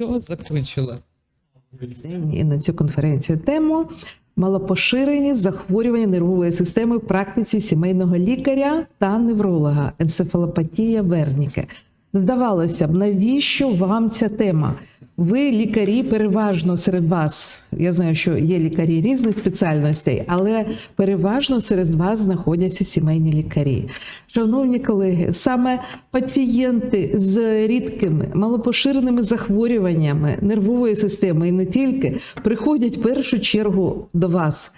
Все, закінчила? і на цю конференцію тему малопоширені захворювання нервової системи в практиці сімейного лікаря та невролога, енцефалопатія Верніке. Здавалося б, навіщо вам ця тема? Ви лікарі переважно серед вас. Я знаю, що є лікарі різних спеціальностей, але переважно серед вас знаходяться сімейні лікарі. Шановні колеги, саме пацієнти з рідкими малопоширеними захворюваннями нервової системи і не тільки приходять в першу чергу до вас.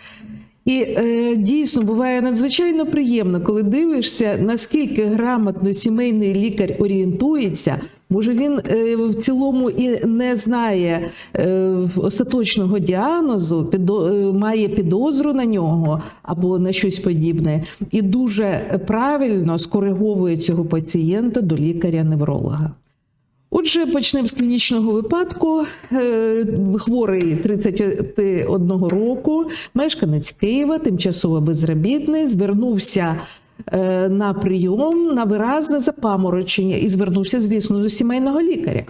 І е, дійсно буває надзвичайно приємно, коли дивишся, наскільки грамотно сімейний лікар орієнтується. Може, він е, в цілому і не знає е, остаточного діагнозу, підо, е, має підозру на нього або на щось подібне, і дуже правильно скориговує цього пацієнта до лікаря-невролога. Отже, почнемо з клінічного випадку. Е, Хворий 31 року, мешканець Києва, тимчасово безробітний, звернувся е, на прийом на виразне запаморочення і звернувся, звісно, до сімейного лікаря.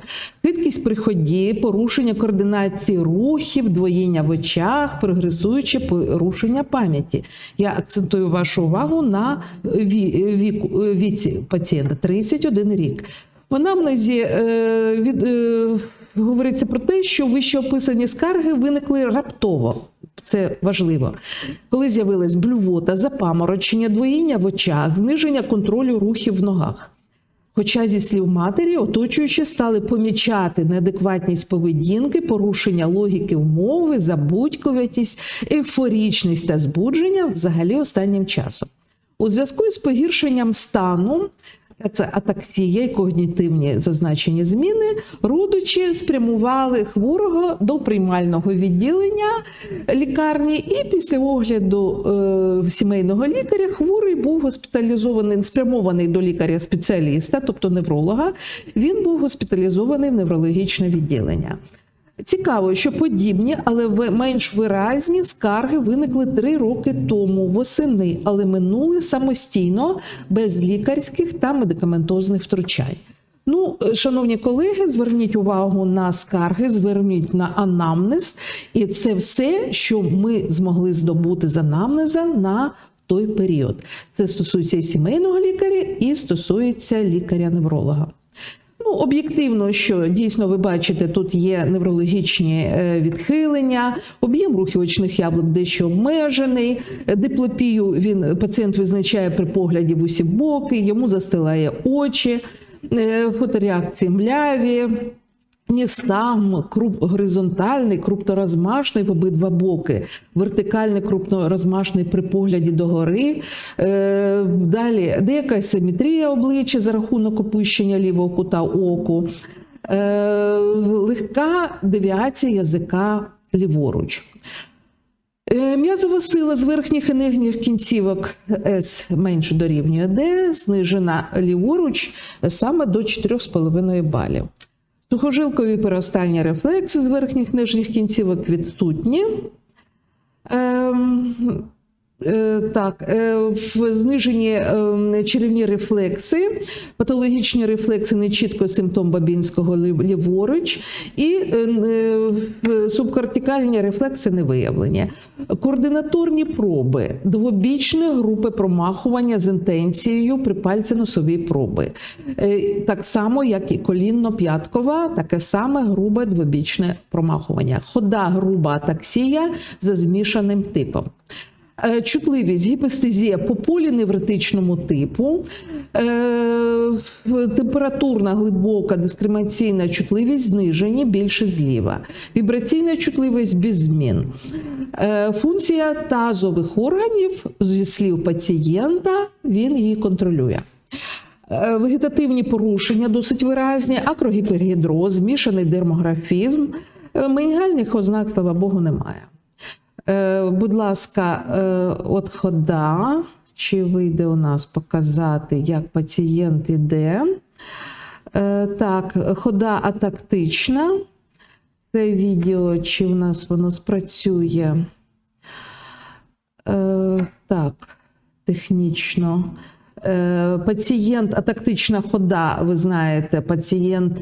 Хиткість при ході, порушення координації рухів, двоєння в очах, прогресуюче порушення пам'яті. Я акцентую вашу увагу на віку, віці пацієнта 31 рік. В анамнезі е, від, е, говориться про те, що вище описані скарги виникли раптово. Це важливо. Коли з'явилась блювота, запаморочення, двоїння в очах, зниження контролю рухів в ногах. Хоча, зі слів матері, оточуючі стали помічати неадекватність поведінки, порушення логіки мови, забудькуватість, ейфорічність та збудження взагалі останнім часом. У зв'язку з погіршенням стану, це атаксія і когнітивні зазначені зміни, родичі спрямували хворого до приймального відділення лікарні, і після огляду е, сімейного лікаря хворий був госпіталізований, спрямований до лікаря-спеціаліста, тобто невролога. Він був госпіталізований в неврологічне відділення. Цікаво, що подібні, але менш виразні скарги виникли три роки тому восени, але минули самостійно без лікарських та медикаментозних втручань. Ну, е, шановні колеги, зверніть увагу на скарги, зверніть на анамнез, і це все, що ми змогли здобути з анамнеза на той період. Це стосується і сімейного лікаря, і стосується лікаря-невролога. Об'єктивно, що дійсно ви бачите, тут є неврологічні е, відхилення, об'єм рухів очних яблук дещо обмежений. Диплопію він пацієнт визначає при погляді в усі боки, йому застилає очі, е, фотореакції мляві. Ністагм, круп, горизонтальний, крупторозмашний в обидва боки, вертикальний, крупнорозмашний при погляді догори. Е, далі деяка симетрія обличчя за рахунок опущення лівого кута оку, е, легка девіація язика ліворуч. Е, М'язова сила з верхніх і нижніх кінцівок С менше дорівнює Д, знижена ліворуч саме до 4,5 балів. Сухожилкові переостальні рефлекси з верхніх нижніх кінцівок відсутні. Ем, так, е, в знижені ем, черевні рефлекси, патологічні рефлекси нечітко симптом бабінського ліворуч, і е, е, субкортикальні рефлекси не виявлені. Координаторні проби, двобічні групи промахування з інтенцією при пальця-носові проби. Е, Так само, як і колінно-п'яткова, таке саме грубе двобічне промахування. Хода груба атаксія за змішаним типом. Е, Чутливість, гіпестезія по поліневротичному типу, е, температурна глибока дискримінаційна чутливість знижені більше зліва, вібраційна чутливість без змін. Е, Функція тазових органів зі слів пацієнта, він її контролює. Вегетативні порушення досить виразні, акрогіпергідроз, змішаний дермографізм. Менінгальних ознак, слава Богу, немає. Е, Будь ласка, е, от хода. Чи вийде у нас показати, як пацієнт іде? Е, Так, хода атактична. Це відео, чи в нас воно спрацює? Так, технічно. Е, Пацієнт, атактична хода, ви знаєте, пацієнт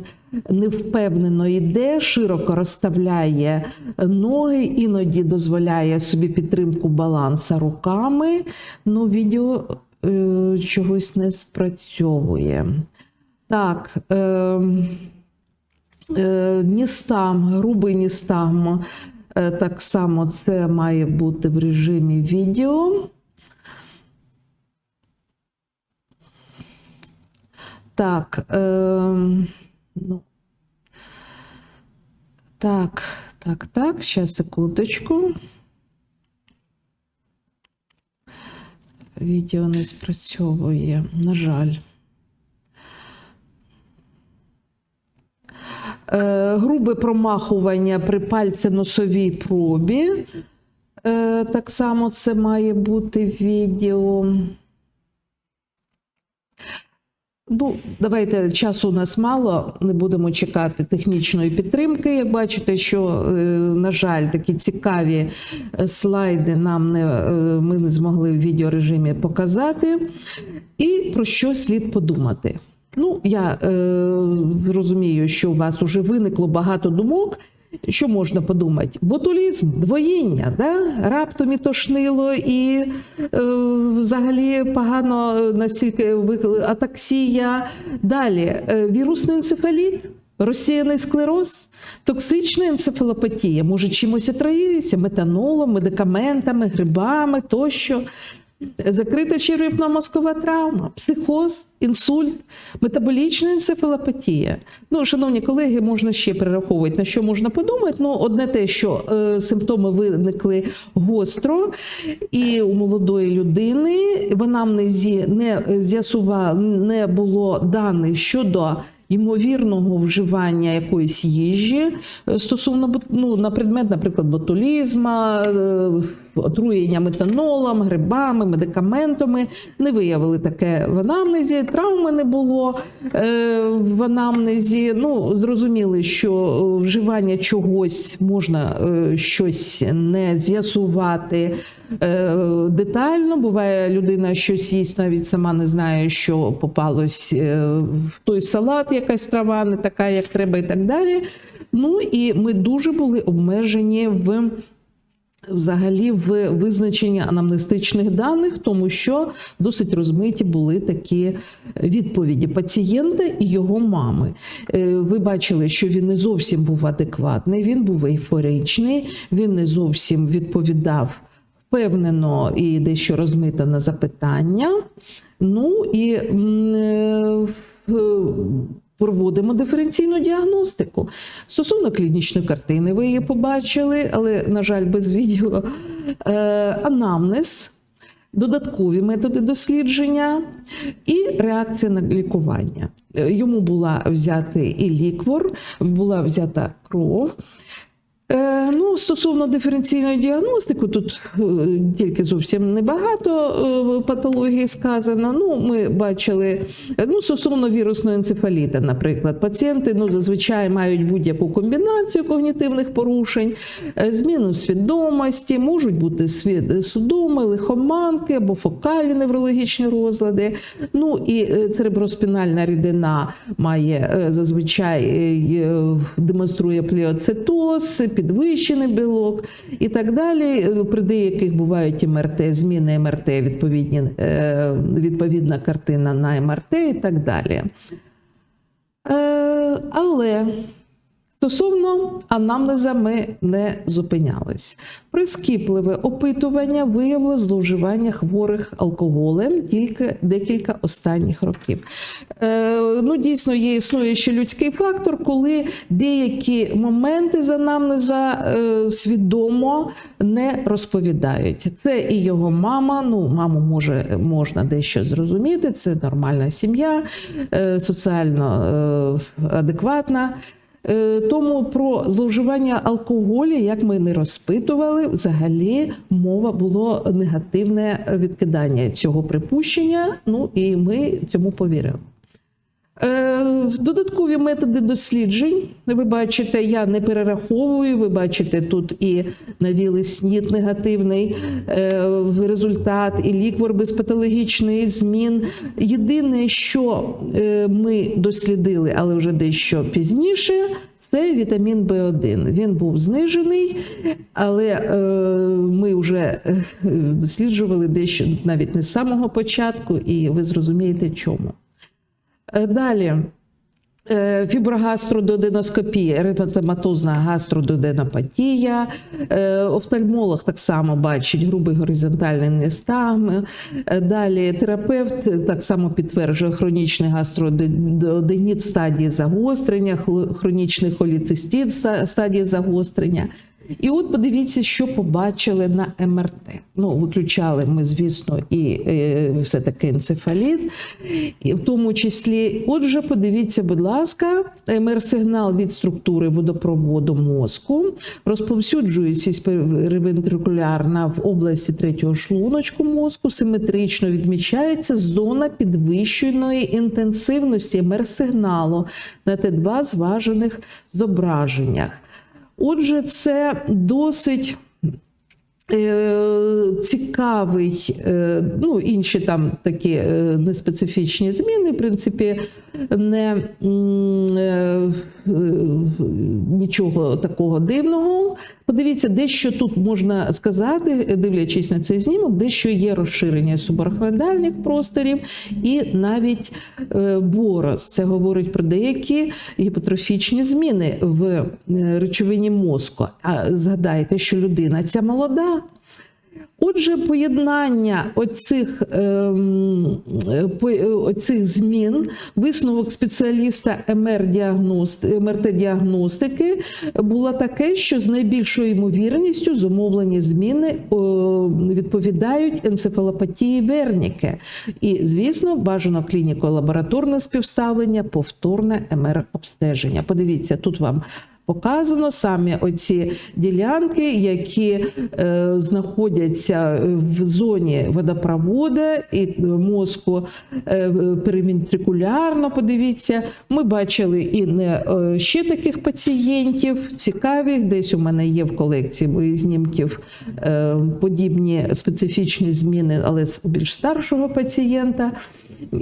невпевнено йде, широко розставляє ноги, іноді дозволяє собі підтримку баланса руками. Ну, відео е, чогось не спрацьовує. Так, е, е, ністам, грубий ністагм, е, так само це має бути в режимі відео. Так, е, ну, так, так, так, зараз секундочку. Відео не спрацьовує, на жаль. Е, грубе промахування при пальценосовій пробі. Е, так само це має бути відео. Ну, давайте часу у нас мало, не будемо чекати технічної підтримки. Як бачите, що, е, на жаль, такі цікаві е, слайди нам не, е, ми не змогли в відеорежимі показати. І про що слід подумати? Ну, я е, розумію, що у вас вже виникло багато думок. Що можна подумати? Ботулізм, двоїння, да? раптом і тошнило, і е, взагалі погано е, настільки викли- атаксія. Далі е, вірусний енцефаліт, розсіяний склероз, токсична енцефалопатія. Може чимось отравилися метанолом, медикаментами, грибами тощо. Закрита черепно-мозкова травма, психоз, інсульт, метаболічна енцефалопатія. Ну, шановні колеги, можна ще перераховувати, на що можна подумати. Ну, одне те, що е, симптоми виникли гостро, і у молодої людини в анамнезі не з'ясував, не було даних щодо. Ймовірного вживання якоїсь їжі е, стосовно ну, на предмет, наприклад, ботулізма, е, отруєння метанолом, грибами, медикаментами. Не виявили таке в анамнезі, травми не було е, в анамнезі. Ну, зрозуміли, що е, вживання чогось можна е, щось не з'ясувати детально. Буває, людина щось їсть, навіть сама не знає, що попалось в той салат, якась трава, не така, як треба, і так далі. Ну і ми дуже були обмежені в взагалі в визначенні анамнестичних даних, тому що досить розмиті були такі відповіді пацієнта і його мами. Е, Ви бачили, що він не зовсім був адекватний, він був ейфоричний, він не зовсім відповідав впевнено і дещо розмито на запитання. Ну і е, проводимо диференційну діагностику. Стосовно клінічної картини, ви її побачили, але, на жаль, без відео. Е, анамнез, додаткові методи дослідження і реакція на лікування. Е, Йому була взяти і ліквор, була взята кров. Е, ну, стосовно диференційної діагностики, тут е, тільки зовсім небагато е, патології сказано. Ну, ми бачили, ну, стосовно вірусного енцефаліта, наприклад, пацієнти ну, зазвичай мають будь-яку комбінацію когнітивних порушень, зміну свідомості, можуть бути судоми, лихоманки або фокальні неврологічні розлади. Ну і цереброспінальна рідина має зазвичай демонструє пліоцитоз, підвищений білок і так далі. При деяких бувають МРТ, зміни МРТ, відповідні, е, відповідна картина на МРТ і так далі. Е, Але Стосовно анамнеза ми не зупинялись. Прискіпливе опитування виявило зловживання хворих алкоголем тільки декілька останніх років. Е, ну, дійсно, є існує ще людський фактор, коли деякі моменти з анамнеза е, свідомо не розповідають. Це і його мама. Ну, маму може можна дещо зрозуміти. Це нормальна сім'я, е, соціально е, адекватна. Е, Тому про зловживання алкоголю, як ми не розпитували, взагалі мова було негативне відкидання цього припущення. Ну і ми цьому повірили. Е, Додаткові методи досліджень. Ви бачите, я не перераховую. Ви бачите тут і навіли снід негативний е, результат, і ліквор без патологічних змін. Єдине, що е, ми дослідили, але вже дещо пізніше. Це вітамін В1. Він був знижений, але ми вже досліджували дещо навіть не з самого початку, і ви зрозумієте чому. Е, Далі. Е, Фіброгастрододеноскопія, еритематозна гастрододенопатія. Е, Офтальмолог так само бачить грубий горизонтальний нестагм. Далі терапевт так само підтверджує хронічний гастроденіт в стадії загострення, хронічний холіцистит в стадії загострення. І от подивіться, що побачили на МРТ. Ну, виключали ми, звісно, і е, все-таки енцефаліт, і в тому числі. Отже, подивіться, будь ласка, МР-сигнал від структури водопроводу мозку розповсюджується перивентрикулярно в області третього шлуночку мозку, симетрично відмічається зона підвищеної інтенсивності МР-сигналу на Т2 зважених зображеннях. Отже, це досить е, цікавий, е, ну, інші там такі е, неспецифічні зміни, в принципі, не нічого такого дивного. Подивіться, дещо тут можна сказати, дивлячись на цей знімок, дещо є розширення субарахноїдальних просторів і навіть е, борос. Це говорить про деякі гіпотрофічні зміни в е, речовині мозку. А згадайте, що людина ця молода. Отже, поєднання оцих, ем, е, е, оцих змін, висновок спеціаліста МРТ-діагностики було таке, що з найбільшою ймовірністю зумовлені зміни відповідають енцефалопатії Верніке. І, звісно, бажано клініко-лабораторне співставлення, повторне МР-обстеження. Подивіться, тут вам Показано самі оці ділянки, які е, знаходяться в зоні водопроводу і мозку е, перевентрикулярно. Подивіться, ми бачили і не е, ще таких пацієнтів цікавих. Десь у мене є в колекції моїх знімків е, подібні специфічні зміни, але з більш старшого пацієнта.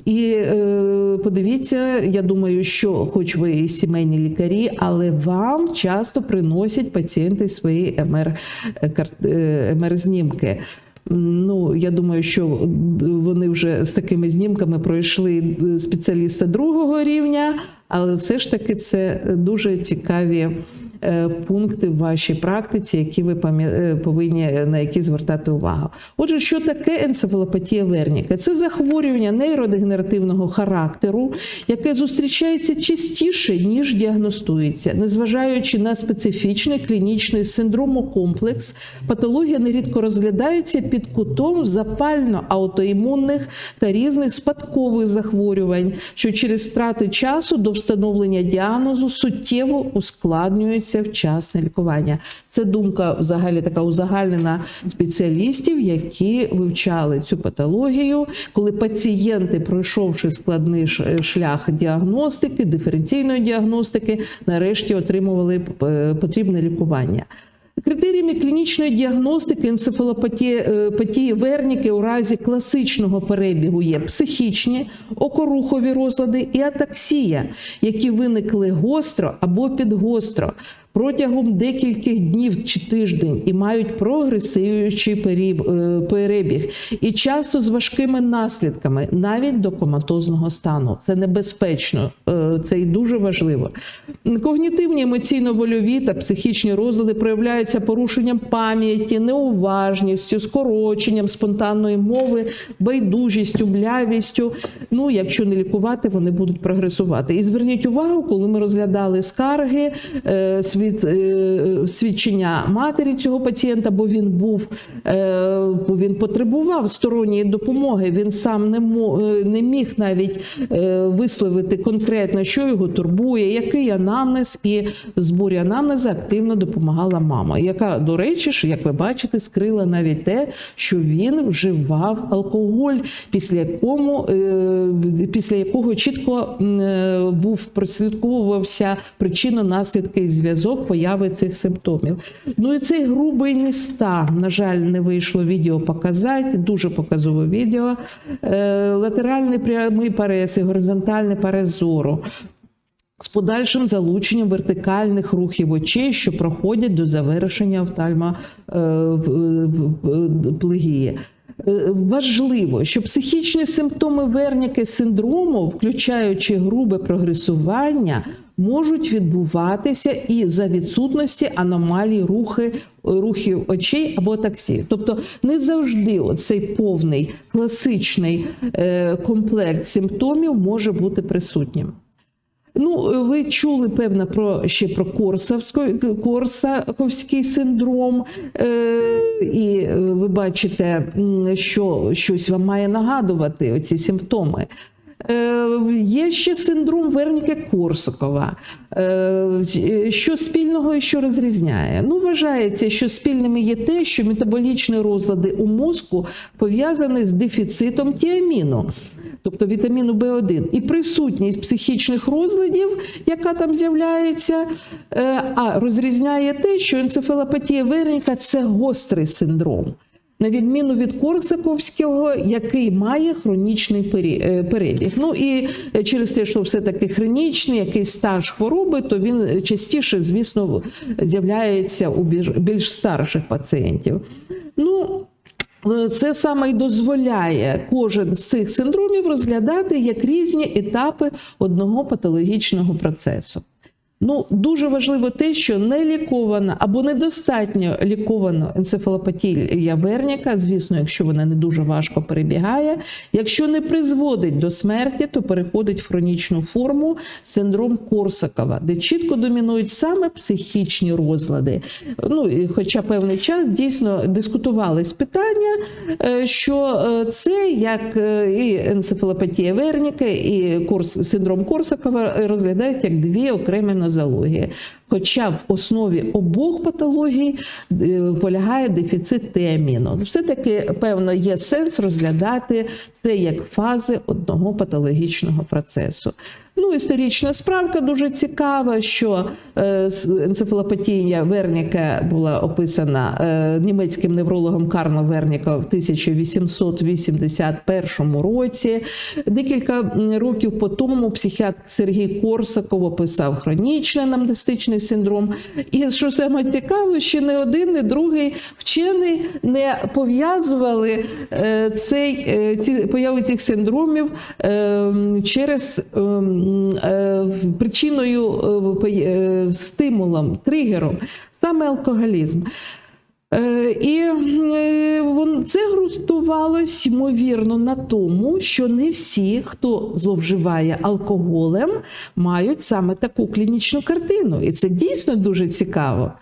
І е, подивіться, я думаю, що, хоч ви і сімейні лікарі, але вам часто приносять пацієнти свої МР, е, е, МР-знімки. Ну, я думаю, що вони вже з такими знімками пройшли е, спеціаліста другого рівня, але все ж таки це дуже цікаві пункти в вашій практиці, які ви е, повинні на які звертати увагу. Отже, що таке енцефалопатія Верніка? Це захворювання нейродегенеративного характеру, яке зустрічається частіше, ніж діагностується, незважаючи на специфічний клінічний синдромокомплекс, патологія нерідко розглядається під кутом запально-аутоімунних та різних спадкових захворювань, що через втрати часу до встановлення діагнозу суттєво ускладнюється вчасне лікування. Це думка взагалі така узагальнена спеціалістів, які вивчали цю патологію, коли пацієнти, пройшовши складний шлях діагностики, диференційної діагностики, нарешті отримували е, потрібне лікування. Критеріями клінічної діагностики енцефалопатії е, Верніки у разі класичного перебігу є психічні, окорухові розлади і атаксія, які виникли гостро або підгостро протягом декількох днів чи тиждень і мають прогресуючий е, перебіг, і часто з важкими наслідками, навіть до коматозного стану. Це небезпечно, е, це і дуже важливо. Когнітивні емоційно-вольові та психічні розлади проявляються порушенням пам'яті, неуважністю, скороченням спонтанної мови, байдужістю, блявістю. Ну, якщо не лікувати, вони будуть прогресувати. І зверніть увагу, коли ми розглядали скарги, е, свід, е, свідчення матері цього пацієнта, бо він був, е, бо він потребував сторонньої допомоги. Він сам не, е, не міг навіть висловити конкретно, що його турбує, який анамнез, і в зборі анамнеза активно допомагала мама. яка, до речі, ж, як ви бачите, скрила навіть те, що він вживав алкоголь, після якому після якого чітко був прослідковувався причинно-наслідки зв'язок появи цих симптомів. Ну і цей грубий ніста, на жаль, не вийшло відео показати. Дуже показове відео. Е, Латеральний прямий парез і горизонтальний парез зору. З подальшим залученням вертикальних рухів очей, що проходять до завершення офтальмоплегії. Важливо, що психічні симптоми верніки синдрому, включаючи грубе прогресування, можуть відбуватися і за відсутності аномалій рухи, рухів очей або таксі. Тобто не завжди цей повний класичний е, комплект симптомів може бути присутнім. Ну, ви чули певно про ще про Корсавський, Корсаковський синдром, е, і е, ви бачите, що щось вам має нагадувати оці симптоми. Е, Є ще синдром Верніка Корсакова. Е, Що спільного і що розрізняє? Ну, вважається, що спільними є те, що метаболічні розлади у мозку пов'язані з дефіцитом тіаміну тобто вітаміну В1, і присутність психічних розладів, яка там з'являється, е, а розрізняє те, що енцефалопатія Верніка – це гострий синдром. На відміну від Корсаковського, який має хронічний е, перебіг. Ну і через те, що все-таки хронічний, якийсь стаж хвороби, то він частіше, звісно, з'являється у більш- старших пацієнтів. Ну, Е, це саме й дозволяє кожен з цих синдромів розглядати як різні етапи одного патологічного процесу. Ну, дуже важливо те, що не лікована або недостатньо лікована енцефалопатія Верніка, звісно, якщо вона не дуже важко перебігає, якщо не призводить до смерті, то переходить в хронічну форму синдром Корсакова, де чітко домінують саме психічні розлади. Ну, і хоча певний час дійсно дискутувались питання, е, що е, це як е, і енцефалопатія Верніка, і синдром Корсакова розглядають як дві окремі нозології. Хоча в основі обох патологій е, полягає дефіцит теаміну. Все-таки, певно, є сенс розглядати це як фази одного патологічного процесу. Ну, історична справка дуже цікава, що е, енцефалопатія Верніка була описана е, німецьким неврологом Карлом Верніком в 1881 році. Декілька років по тому психіатр Сергій Корсаков описав хронічний анамнестичний синдром. І що саме цікаво, ще не один, не другий вчений не пов'язували е, цей ці появи цих синдромів через е, е, причиною е, е, стимулом, тригером, саме алкоголізм. Е, І е, це ґрунтувалось, ймовірно, на тому, що не всі, хто зловживає алкоголем, мають саме таку клінічну картину. І це дійсно дуже цікаво.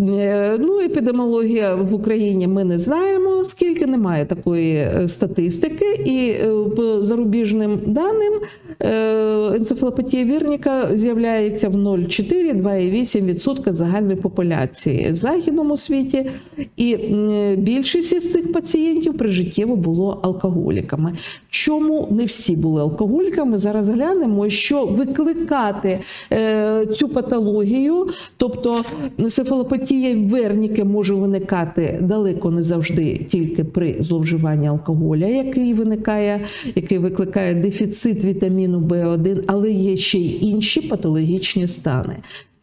Е, Ну, епідеміологія в Україні ми не знаємо, скільки немає такої е, статистики, і е, по зарубіжним даним е, енцефалопатія вірніка з'являється в 0,4-2,8% загальної популяції в західному світі, і більшість із цих пацієнтів прижиттєво було алкоголіками. Чому не всі були алкоголіками? Зараз глянемо, що викликати е, цю патологію, тобто енцефалопатія верніки може виникати далеко не завжди тільки при зловживанні алкоголя, який виникає, який викликає дефіцит вітаміну В1, але є ще й інші патологічні стани.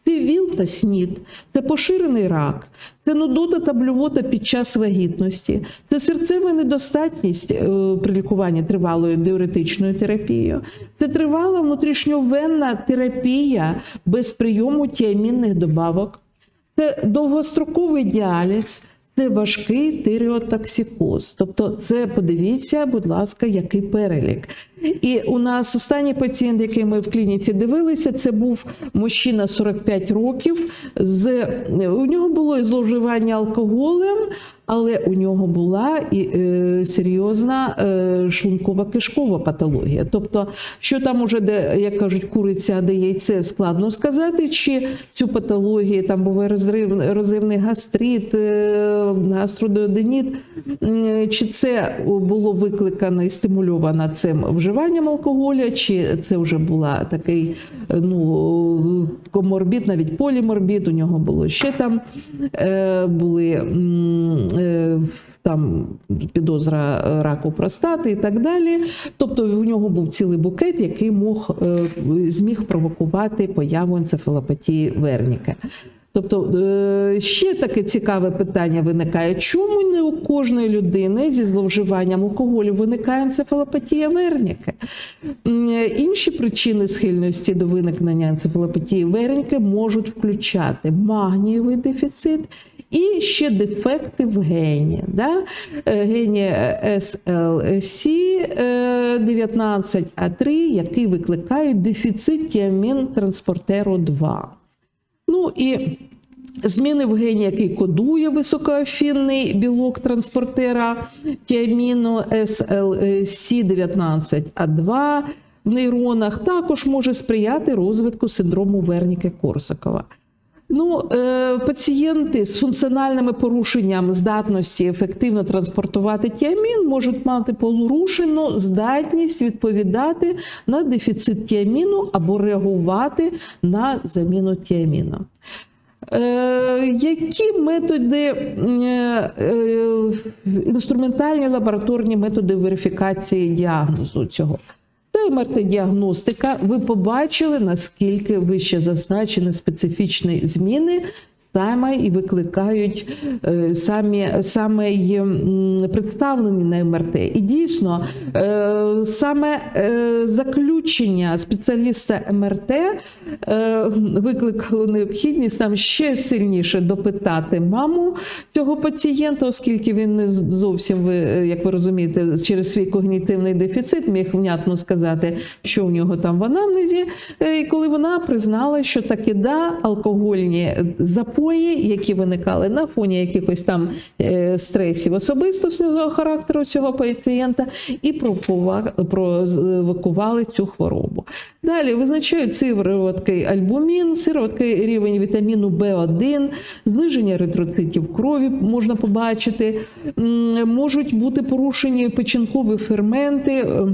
Це ВІЛ та СНІД, це поширений рак, це нудота та блювота під час вагітності, це серцева недостатність е, при лікуванні тривалою диуретичною терапією, це тривала внутрішньовенна терапія без прийому тіамінних добавок, це довгостроковий діаліз, це важкий тиреотоксикоз. Тобто, це подивіться, будь ласка, який перелік. І у нас останній пацієнт, який ми в клініці дивилися, це був мужчина 45 років. З у нього було і зловживання алкоголем. Але у нього була і е, серйозна е, шлункова кишкова патологія. Тобто, що там уже де, як кажуть, куриця, де яйце, складно сказати, чи цю патологію там був розрив, розривний гастрит, е, гастродеоденіт, чи це було викликано і стимульовано цим вживанням алкоголя, чи це вже була такий ну, коморбід, навіть поліморбід, у нього було ще там були там підозра е, раку простати і так далі. Тобто у нього був цілий букет, який мог, е, зміг провокувати появу енцефалопатії Верніка. Тобто е, ще таке цікаве питання виникає: чому не у кожної людини зі зловживанням алкоголю виникає енцефалопатія Верніка? Е, Інші причини схильності до виникнення енцефалопатії Верніка можуть включати магнієвий дефіцит і ще дефекти в гені. Да? Е, Гені SLC 19А3, які викликають дефіцит тіамін транспортеру 2. Ну і зміни в гені, який кодує високоафінний білок транспортера тіаміну SLC19А2 в нейронах також може сприяти розвитку синдрому Верніке Корсакова. Ну, е, пацієнти з функціональними порушеннями здатності ефективно транспортувати тіамін можуть мати порушену здатність відповідати на дефіцит тіаміну або реагувати на заміну тіаміну. Е, які методи, е, інструментальні лабораторні методи верифікації діагнозу цього? Це МРТ-діагностика. Ви побачили, наскільки вище зазначені специфічні зміни саме і викликають е, самі, саме й представлені на МРТ. І дійсно, е, саме е, заключення спеціаліста МРТ викликало необхідність нам ще сильніше допитати маму цього пацієнта, оскільки він не зовсім ви, як ви розумієте, через свій когнітивний дефіцит міг внятно сказати, що в нього там в анамнезі. І коли вона признала, що таки да, алкогольні запої, які виникали на фоні якихось там е, стресів особистісного характеру цього пацієнта, і провокували цю хворобу. Далі визначають сироваткий альбумін, сироваткий рівень вітаміну В1, зниження еритроцитів крові можна побачити, можуть бути порушені печінкові ферменти. е,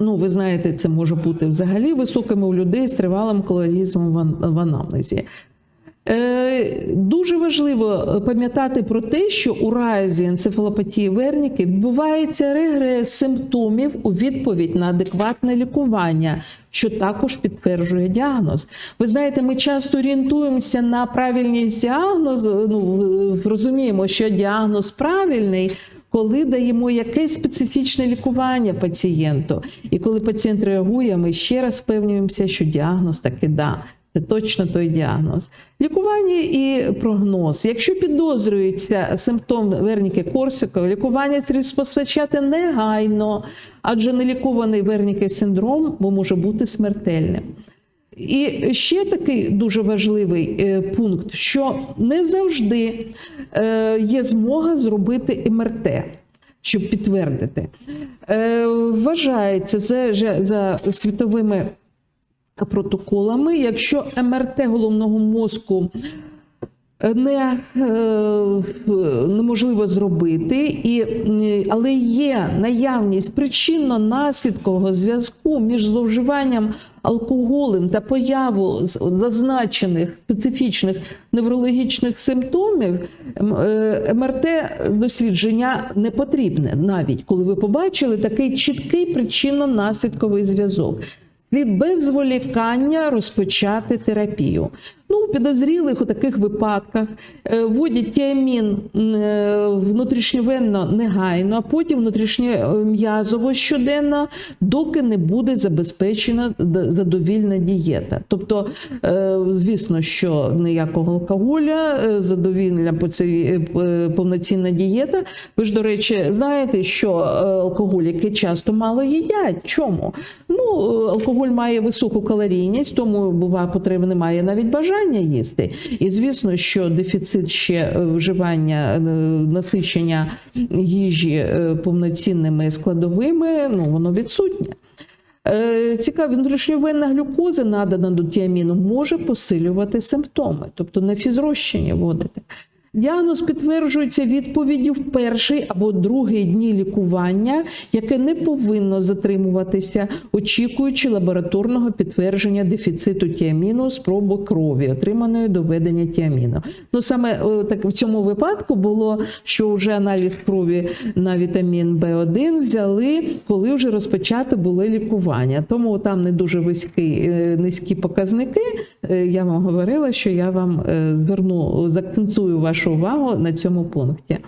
Ну, ви знаєте, це може бути взагалі високими у людей з тривалим колонізмом в анамнезі. Е, Дуже важливо пам'ятати про те, що у разі енцефалопатії Верніки відбувається регрес симптомів у відповідь на адекватне лікування, що також підтверджує діагноз. Ви знаєте, ми часто орієнтуємося на правильність діагнозу. Ну, розуміємо, що діагноз правильний. Коли даємо якесь специфічне лікування пацієнту, і коли пацієнт реагує, ми ще раз впевнюємося, що діагноз таки да. Це точно той діагноз. Лікування і прогноз. Якщо підозрюється симптом Верніки Корсакова, лікування слід розпочати негайно, адже нелікований Верніки синдром може бути смертельним. І ще такий дуже важливий е, пункт, що не завжди е, є змога зробити МРТ, щоб підтвердити. Е, Вважається за- за світовими протоколами, якщо МРТ головного мозку не, е, неможливо зробити, і, але є наявність причинно-наслідкового зв'язку між зловживанням алкоголем та появу зазначених специфічних неврологічних симптомів, е, МРТ дослідження не потрібне, навіть коли ви побачили такий чіткий причинно-наслідковий зв'язок. Слід без зволікання розпочати терапію. Ну, у підозрілих у таких випадках е, вводять тіамін е, внутрішньовенно негайно, а потім внутрішньом'язово щоденно, доки не буде забезпечена задовільна дієта. Тобто, е, звісно, що ніякого алкоголя, задовільна повноцінна дієта. Ви ж, до речі, знаєте, що алкоголіки часто мало їдять. Чому? Ну, алкоголь має високу калорійність, тому буває потреби немає навіть бажання бажання їсти. І звісно, що дефіцит ще е, вживання е, насичення їжі е, повноцінними складовими, ну воно відсутнє. Цікаві внутрішньовенна глюкоза, надана до тіаміну, може посилювати симптоми, тобто на фізрозчині вводити. Діагноз підтверджується відповіддю в перший або другий дні лікування, яке не повинно затримуватися, очікуючи лабораторного підтвердження дефіциту тіаміну з проби крові, отриманої до введення тіаміну. Ну саме так в цьому випадку було, що вже аналіз крові на вітамін В1 взяли, коли вже розпочати були лікування. Тому там не дуже високі, е, низькі показники. Е, Я вам говорила, що я вам е, зверну, заакцентую вашу увагу на цьому пункті.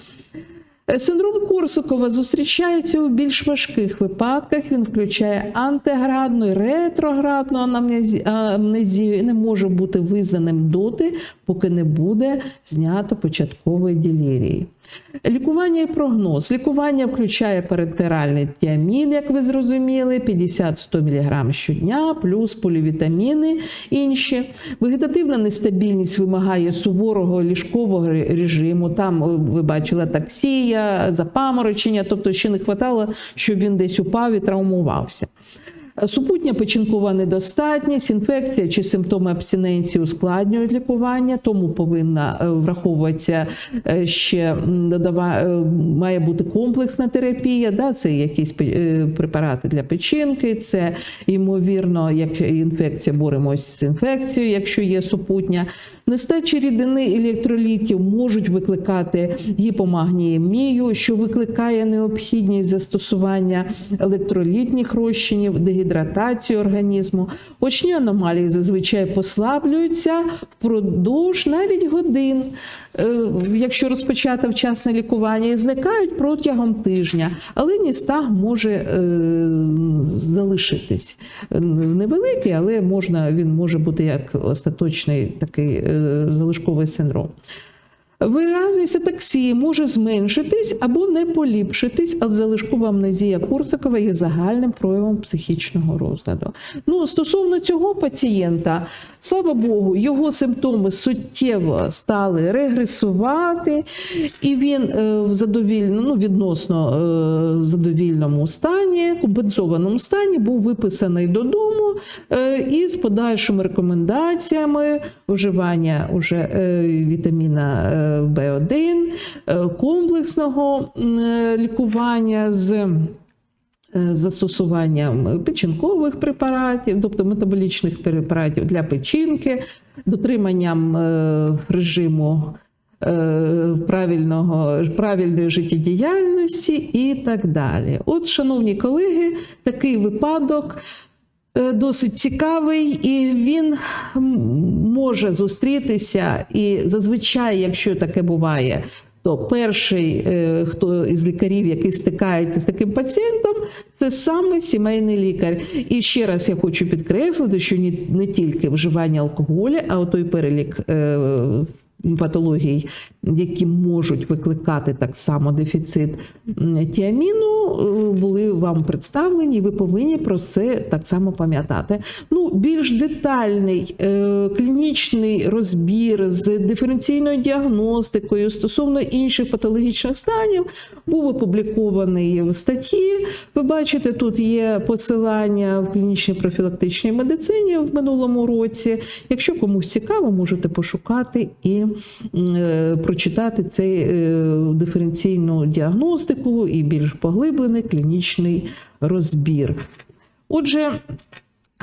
Синдром Корсакова зустрічається у більш важких випадках. Він включає антиградну і ретроградну амнезію і не може бути визнаним доти, поки не буде знято початкової ділірії. Лікування і прогноз. Лікування включає парентеральний тіамін, як ви зрозуміли, 50-100 мг щодня, плюс полівітаміни інші. Вегетативна нестабільність вимагає суворого ліжкового режиму. Там е, ви бачили таксія, запаморочення, тобто ще не вистачало, щоб він десь упав і травмувався. Супутня печінкова недостатність, інфекція чи симптоми абстиненції ускладнюють лікування, тому повинна е, враховуватися е, ще е, має бути комплексна терапія. Да? Це якісь препарати для печінки, це ймовірно, як інфекція боремось з інфекцією, якщо є супутня. Нестачі рідини електролітів можуть викликати гіпомагніємію, що викликає необхідність застосування електролітних розчинів, дегідратацію організму. Очні аномалії зазвичай послаблюються впродовж навіть годин, е, якщо розпочати вчасне лікування, і зникають протягом тижня, але ністаг може е, залишитись. Невеликий, але можна, він може бути як остаточний такий е, залишковий синдром. Виразність атаксії може зменшитись або не поліпшитись, але залишкова амнезія Корсакова є загальним проявом психічного розладу. Ну, стосовно цього пацієнта, слава Богу, його симптоми суттєво стали регресувати, і він е, в задовільно, ну, відносно е, задовільному стані, компенсованому стані, був виписаний додому е, із подальшими рекомендаціями вживання уже е, вітаміна е, В1, е, комплексного лікування з застосуванням печінкових препаратів, тобто метаболічних препаратів для печінки, дотриманням режиму правильного, правильної життєдіяльності і так далі. От, шановні колеги, такий випадок досить цікавий, і він може зустрітися. І зазвичай, якщо таке буває, то перший, е, хто із лікарів, який стикається з таким пацієнтом, це саме сімейний лікар. І ще раз я хочу підкреслити, що не тільки вживання алкоголю, а той перелік. Патологій, які можуть викликати так само дефіцит тіаміну, е, були вам представлені, і ви повинні про це так само пам'ятати. Ну, більш детальний е, клінічний розбір з диференційною діагностикою стосовно інших патологічних станів був опублікований в статті. Ви бачите, тут є посилання в клінічній профілактичній медицині в минулому році. Якщо комусь цікаво, можете пошукати і е, прочитати цей е, диференційну діагностику і більш поглиблений клінічний розбір. Отже,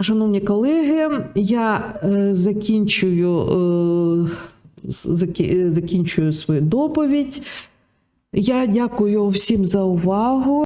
Шановні колеги, я е, закінчую, закінчую свою доповідь. Я дякую всім за увагу.